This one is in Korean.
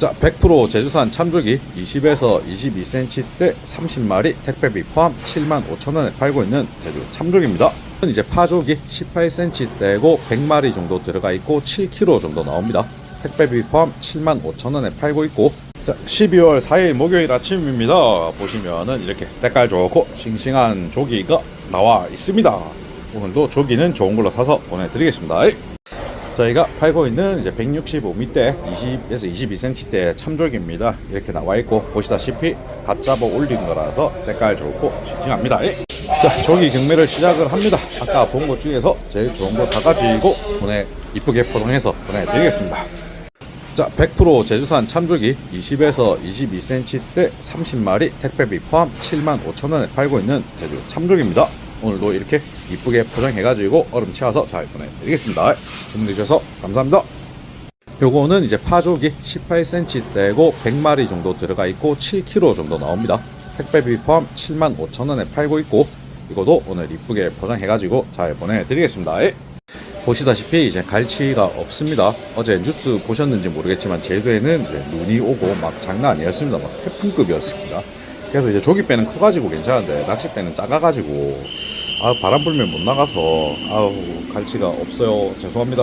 자, 100% 제주산 참조기 20에서 22cm대 30마리 택배비 포함 75,000원에 팔고 있는 제주 참조기입니다. 이제 파조기 18cm대고 100마리 정도 들어가 있고 7kg 정도 나옵니다. 택배비 포함 75,000원에 팔고 있고 자, 12월 4일 목요일 아침입니다. 보시면은 이렇게 때깔 좋고 싱싱한 조기가 나와 있습니다. 오늘도 조기는 좋은 걸로 사서 보내드리겠습니다. 저희가 팔고 있는 이제 165미대 20에서 22cm대 참조기입니다. 이렇게 나와 있고 보시다시피 갓 잡아 올린 거라서 때깔 좋고 싱싱합니다. 예. 자, 조기 경매를 시작을 합니다. 아까 본 것 중에서 제일 좋은 거 사가지고 보내 이쁘게 포장해서 보내드리겠습니다. 자, 100% 제주산 참조기 20에서 22cm대 30마리 택배비 포함 75,000원에 팔고 있는 제주 참조기입니다. 오늘도 이렇게 이쁘게 포장해가지고 얼음 채워서 잘 보내드리겠습니다. 주문해 주셔서 감사합니다. 요거는 이제 파조기 18cm대고 100마리 정도 들어가 있고 7kg 정도 나옵니다. 택배비 포함 75,000원에 팔고 있고 이거도 오늘 이쁘게 포장해가지고 잘 보내드리겠습니다. 예. 보시다시피 이제 갈치가 없습니다. 어제 뉴스 보셨는지 모르겠지만 제주에는 이제 눈이 오고 막 장난 아니었습니다. 막 태풍급이었습니다. 그래서 이제 조기배는 커가지고 괜찮은데 낚싯배는 작아가지고 아 바람 불면 못 나가서 아우 갈치가 없어요. 죄송합니다.